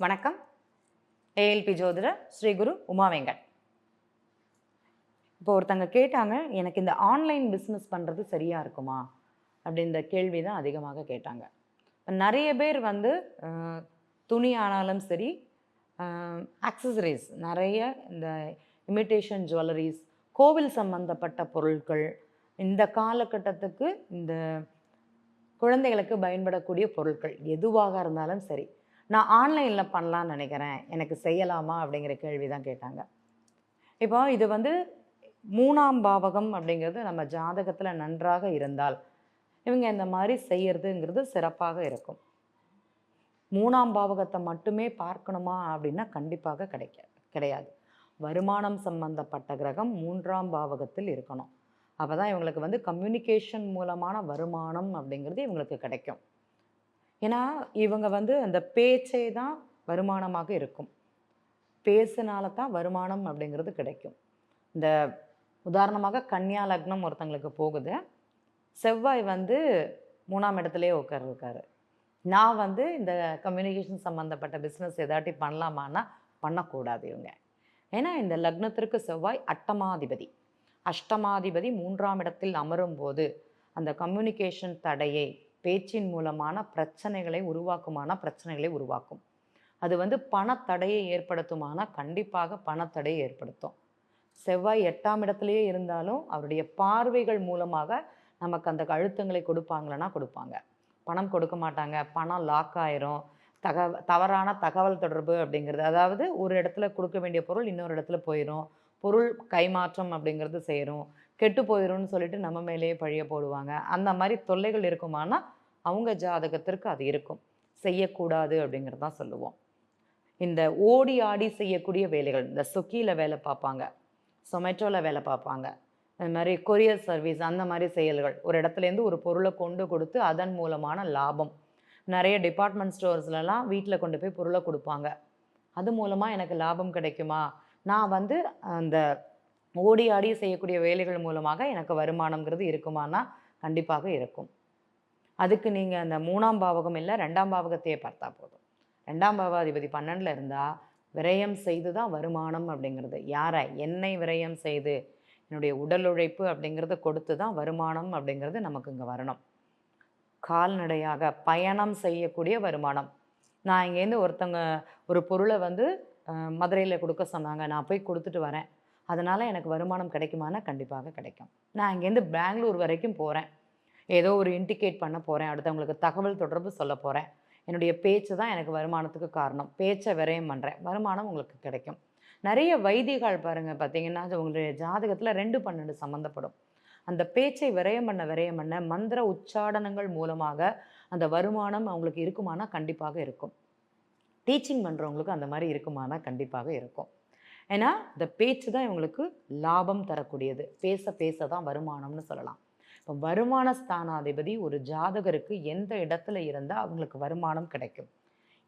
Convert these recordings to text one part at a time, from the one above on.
வணக்கம். ஏஎல்பி ஜோதிடர் ஸ்ரீகுரு உமாவேங்கன் இப்போ ஒருத்தங்க கேட்டாங்க எனக்கு இந்த ஆன்லைன் பிஸ்னஸ் பண்ணுறது சரியாக இருக்குமா? அப்படின்ற கேள்வி தான் அதிகமாக கேட்டாங்க. நிறைய பேர் வந்து துணி ஆனாலும் சரி ஆக்சசரிஸ் நிறைய இந்த இமிட்டேஷன் ஜுவல்லரிஸ் கோவில் சம்பந்தப்பட்ட பொருட்கள் இந்த காலகட்டத்துக்கு இந்த குழந்தைகளுக்கு பயன்படக்கூடிய பொருட்கள் எதுவாக இருந்தாலும் சரி நான் ஆன்லைனில் பண்ணலான்னு நினைக்கிறேன். எனக்கு செய்யலாமா அப்படிங்கிற கேள்வி தான் கேட்டாங்க. இப்போ இது வந்து மூணாம் பாவகம் அப்படிங்கிறது நம்ம ஜாதகத்தில் நன்றாக இருந்தால் இவங்க இந்த மாதிரி செய்யறதுங்கிறது சிறப்பாக இருக்கும். மூணாம் பாவகத்தை மட்டுமே பார்க்கணுமா அப்படின்னா கண்டிப்பாக கிடைக்க கிடையாது. வருமானம் சம்பந்தப்பட்ட கிரகம் மூன்றாம் பாவகத்தில் இருக்கணும். அப்போ தான் இவங்களுக்கு வந்து கம்யூனிகேஷன் மூலமான வருமானம் அப்படிங்கிறது இவங்களுக்கு கிடைக்கும். ஏன்னா இவங்க வந்து அந்த பேச்சே தான் வருமானமாக இருக்கும். பேசுனால தான் வருமானம் அப்படிங்கிறது கிடைக்கும். இந்த உதாரணமாக கன்னியா லக்னம் ஒருத்தங்களுக்கு போகுது. செவ்வாய் வந்து மூணாம் இடத்துலயே உட்கார்ந்துருக்காரு நான் வந்து இந்த கம்யூனிகேஷன் சம்மந்தப்பட்ட பிஸ்னஸ் எதாட்டி பண்ணலாமான்னா பண்ணக்கூடாது இவங்க. ஏன்னா இந்த லக்னத்திற்கு செவ்வாய் அட்டமாதிபதி. அஷ்டமாதிபதி மூன்றாம் இடத்தில் அமரும் போது அந்த கம்யூனிகேஷன் தடையை பேச்சின் மூலமான பிரச்சனைகளை உருவாக்குமான பிரச்சனைகளை உருவாக்கும். அது வந்து பணத்தடையை ஏற்படுத்துமானா கண்டிப்பாக பணத்தடையை ஏற்படுத்தும். செவ்வாய் எட்டாம் இடத்துலையே இருந்தாலும் அவருடைய பார்வைகள் மூலமாக நமக்கு அந்த அழுத்தங்களை கொடுப்பாங்களன்னா கொடுப்பாங்க. பணம் கொடுக்க மாட்டாங்க. பணம் லாக் ஆயிரும். தக தவறான தகவல் தொடர்பு அப்படிங்கிறது அதாவது ஒரு இடத்துல கொடுக்க வேண்டிய பொருள் இன்னொரு இடத்துல போயிடும் பொருள் கைமாற்றம் அப்படிங்கிறது செய்கிறோம் கெட்டு போயிடும்னு சொல்லிட்டு நம்ம மேலேயே பழிய போடுவாங்க. அந்த மாதிரி தொல்லைகள் இருக்குமானா அவங்க ஜாதகத்திற்கு அது இருக்கும். செய்யக்கூடாது அப்படிங்கிறது தான் சொல்லுவோம். இந்த ஓடி ஆடி செய்யக்கூடிய வேலைகள் இந்த சொக்கியில் வேலை பார்ப்பாங்க சொமேட்டோவில் வேலை பார்ப்பாங்க. அது மாதிரி கொரியர் சர்வீஸ் அந்த மாதிரி செயல்கள் ஒரு இடத்துலேருந்து ஒரு பொருளை கொண்டு கொடுத்து அதன் மூலமான லாபம். நிறைய டிபார்ட்மெண்ட் ஸ்டோர்ஸ்லலாம் வீட்டில் கொண்டு போய் பொருளை கொடுப்பாங்க. அது மூலமாக எனக்கு லாபம் கிடைக்குமா? நான் வந்து அந்த ஓடி ஆடி செய்யக்கூடிய வேலைகள் மூலமாக எனக்கு வருமானம்ங்கிறது இருக்குமானா கண்டிப்பாக இருக்கும். அதுக்கு நீங்கள் அந்த மூணாம் பாவகம் இல்லை ரெண்டாம் பாவகத்தையே பார்த்தா போதும். ரெண்டாம் பாவாதிபதி பன்னெண்டில் இருந்தால் விரயம் செய்து தான் வருமானம் அப்படிங்கிறது. யாரை? என்னை விரயம் செய்து என்னுடைய உடல் உழைப்பு அப்படிங்கிறத கொடுத்து தான் வருமானம் அப்படிங்கிறது நமக்கு இங்கே வரணும். கால்நடையாக பயணம் செய்யக்கூடிய வருமானம். நான் இங்கேருந்து ஒருத்தங்க ஒரு பொருளை வந்து மதுரையில் கொடுக்க சொன்னாங்க. நான் போய் கொடுத்துட்டு வரேன். அதனால் எனக்கு வருமானம் கிடைக்குமானா கண்டிப்பாக கிடைக்கும். நான் இங்கேருந்து பெங்களூர் வரைக்கும் போகிறேன் ஏதோ ஒரு இண்டிகேட் பண்ண போகிறேன் அடுத்தவங்களுக்கு தகவல் தொடர்பு சொல்ல போகிறேன் என்னுடைய பேச்சு தான் எனக்கு வருமானத்துக்கு காரணம். பேச்சை விரயம் பண்ணுறேன் வருமானம் உங்களுக்கு கிடைக்கும். நிறைய வைத்திகள் பாருங்கள் பார்த்தீங்கன்னா உங்களுடைய ஜாதகத்தில் ரெண்டு பன்னெண்டு சம்மந்தப்படும் அந்த பேச்சை விரயம் பண்ண விரயம் பண்ண மந்திர உச்சாடனங்கள் மூலமாக அந்த வருமானம் அவங்களுக்கு இருக்குமானா கண்டிப்பாக இருக்கும். டீச்சிங் பண்ணுறவங்களுக்கு அந்த மாதிரி இருக்குமானா கண்டிப்பாக இருக்கும். ஏன்னா இந்த பேச்சு தான் இவங்களுக்கு லாபம் தரக்கூடியது. பேச பேச தான் வருமானம்னு சொல்லலாம். இப்போ வருமான ஸ்தானாதிபதி ஒரு ஜாதகருக்கு எந்த இடத்துல இருந்தால் அவங்களுக்கு வருமானம் கிடைக்கும்.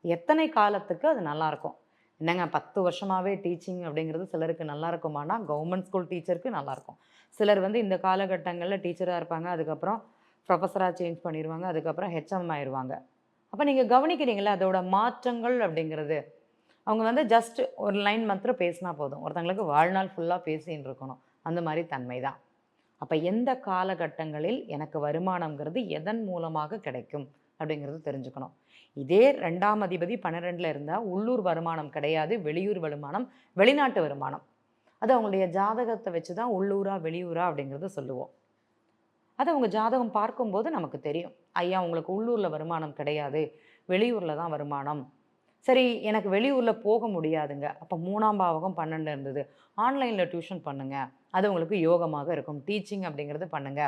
எத்தனை காலத்துக்கு அது நல்லாயிருக்கும்? என்னங்க பத்து வருஷமாகவே டீச்சிங் அப்படிங்கிறது சிலருக்கு நல்லா இருக்குமானா கவர்மெண்ட் ஸ்கூல் டீச்சருக்கு நல்லாயிருக்கும். சிலர் வந்து இந்த காலகட்டங்களில் டீச்சராக இருப்பாங்க அதுக்கப்புறம் ப்ரொஃபஸராக சேஞ்ச் பண்ணிடுவாங்க அதுக்கப்புறம் ஹெச்எம் ஆயிடுவாங்க அப்போ நீங்கள் கவனிக்கிறீங்களா அதோட மாற்றங்கள் அப்படிங்கிறது. அவங்க வந்து ஜஸ்ட் ஒரு லைன் மாத்திரம் பேசினா போதும். ஒருத்தங்களுக்கு வாழ்நாள் ஃபுல்லாக பேசின்னு இருக்கணும். அந்த மாதிரி தன்மை தான் அப்போ எந்த காலகட்டங்களில் எனக்கு வருமானம்ங்கிறது எதன் மூலமாக கிடைக்கும் அப்படிங்கிறது தெரிஞ்சுக்கணும். இதே ரெண்டாம் அதிபதி பன்னிரெண்டில் இருந்தால் உள்ளூர் வருமானம் கிடையாது வெளியூர் வருமானம் வெளிநாட்டு வருமானம். அது அவங்களுடைய ஜாதகத்தை வச்சு தான் உள்ளூரா வெளியூரா அப்படிங்கிறத சொல்லுவோம். அது அவங்க ஜாதகம் பார்க்கும்போது நமக்கு தெரியும். ஐயா உங்களுக்கு உள்ளூரில் வருமானம் கிடையாது வெளியூரில் தான் வருமானம். சரி எனக்கு வெளியூரில் போக முடியாதுங்க. அப்போ மூணாம் பாவகம் பன்னெண்டு இருந்தது. ஆன்லைனில் டியூஷன் பண்ணுங்க. அது உங்களுக்கு யோகமாக இருக்கும். டீச்சிங் அப்படிங்கிறது பண்ணுங்க.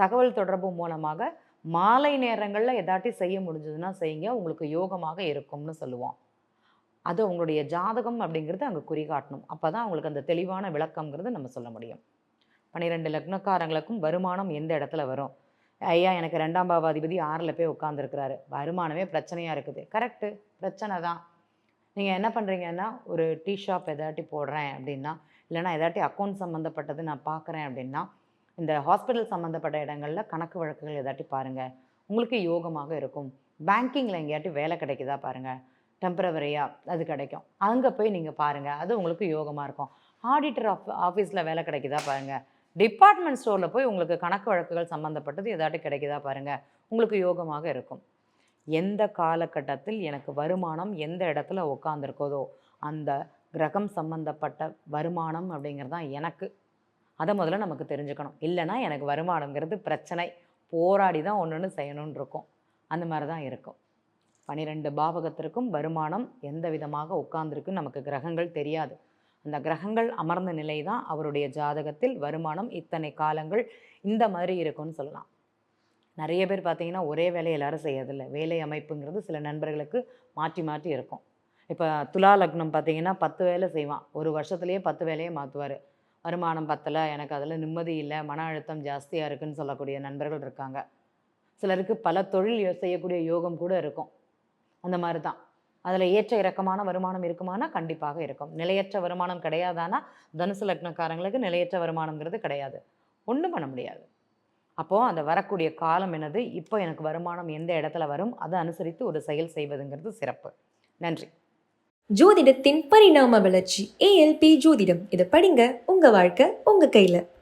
தகவல் தொடர்பு மூலமாக மாலை நேரங்களில் எதாட்டி செய்ய முடிஞ்சதுன்னா செய்யுங்க. உங்களுக்கு யோகமாக இருக்கும்னு சொல்லுவோம். அது உங்களுடைய ஜாதகம் அப்படிங்கிறது அங்கே குறிகாட்டணும் அப்போ தான் அவங்களுக்கு அந்த தெளிவான விளக்கம்ங்கிறது நம்ம சொல்ல முடியும். பன்னிரெண்டு லக்னக்காரங்களுக்கும் வருமானம் எந்த இடத்துல வரும்? ஐயா எனக்கு ரெண்டாம் பாவாதிபதி ஆறில் போய் உட்காந்துருக்கிறாரு வருமானமே பிரச்சனையாக இருக்குது. கரெக்டு பிரச்சனை தான். நீங்கள் என்ன பண்ணுறீங்கன்னா ஒரு டீ ஷாப் எதாட்டி போடுறேன் அப்படின்னா இல்லைனா எதாட்டி அக்கௌண்ட் சம்மந்தப்பட்டது நான் பார்க்குறேன் அப்படின்னா இந்த ஹாஸ்பிட்டல் சம்மந்தப்பட்ட இடங்களில் கணக்கு வழக்குகள் எதாட்டி பாருங்கள் உங்களுக்கு யோகமாக இருக்கும். பேங்கிங்கில் எங்கேயாட்டி வேலை கிடைக்குதா பாருங்கள் டெம்பரவரியாக அது கிடைக்கும். அங்கே போய் நீங்கள் பாருங்கள் அது உங்களுக்கு யோகமாக இருக்கும். ஆடிட்டர் ஆஃப் ஆஃபீஸில் வேலை கிடைக்குதா பாருங்கள் டிபார்ட்மெண்ட் ஸ்டோரில் போய் உங்களுக்கு கணக்கு வழக்குகள் சம்மந்தப்பட்டது ஏதாட்டும் கிடைக்குதா பாருங்கள் உங்களுக்கு யோகமாக இருக்கும். எந்த காலகட்டத்தில் எனக்கு வருமானம் எந்த இடத்துல உட்காந்துருக்கோதோ அந்த கிரகம் சம்பந்தப்பட்ட வருமானம் அப்படிங்கிறது தான் எனக்கு. அதை முதல்ல நமக்கு தெரிஞ்சுக்கணும். இல்லைன்னா எனக்கு வருமானங்கிறது பிரச்சனை. போராடி தான் ஒன்று ஒன்று செய்யணும்னு இருக்கும். அந்த மாதிரி தான் இருக்கும். பனிரெண்டு பாவகத்திற்கும் வருமானம் எந்த விதமாக உட்கார்ந்துருக்குன்னு நமக்கு கிரகங்கள் தெரியாது. அந்த கிரகங்கள் அமர்ந்த நிலை தான் அவருடைய ஜாதகத்தில் வருமானம் இத்தனை காலங்கள் இந்த மாதிரி இருக்கும்னு சொல்லலாம். நிறைய பேர் பார்த்தீங்கன்னா ஒரே வேலையை எல்லாரும் செய்யறதில்ல. வேலை அமைப்புங்கிறது சில நண்பர்களுக்கு மாற்றி மாற்றி இருக்கும். இப்போ துலா லக்னம் பார்த்தீங்கன்னா பத்து வேலை செய்வான். ஒரு வருஷத்துலேயே பத்து வேலையை மாற்றுவார் வருமானம் பத்தலை எனக்கு அதில் நிம்மதி இல்லை மன அழுத்தம் ஜாஸ்தியாக இருக்குதுன்னு சொல்லக்கூடிய நண்பர்கள் இருக்காங்க. சிலருக்கு பல தொழில் யோ- செய்யக்கூடிய யோகம் கூட இருக்கும். அந்த மாதிரி தான் அதில் ஏற்ற இறக்கமான வருமானம் இருக்குமானா கண்டிப்பாக இருக்கும். நிலையற்ற வருமானம் கிடையாதானா? தனுசு லக்னக்காரங்களுக்கு நிலையற்ற வருமானங்கிறது கிடையாது. ஒன்றும் பண்ண முடியாது. அப்போது அந்த வரக்கூடிய காலம் என்னது? இப்போ எனக்கு வருமானம் எந்த இடத்துல வரும்? அதை அனுசரித்து ஒரு செயல் செய்வதுங்கிறது சிறப்பு. நன்றி. ஜோதிடத்தின் பரிணாம வளர்ச்சி. ஏஎல்பி ஜோதிடம். இதை படிங்க. உங்கள் வாழ்க்கை உங்கள் கையில்.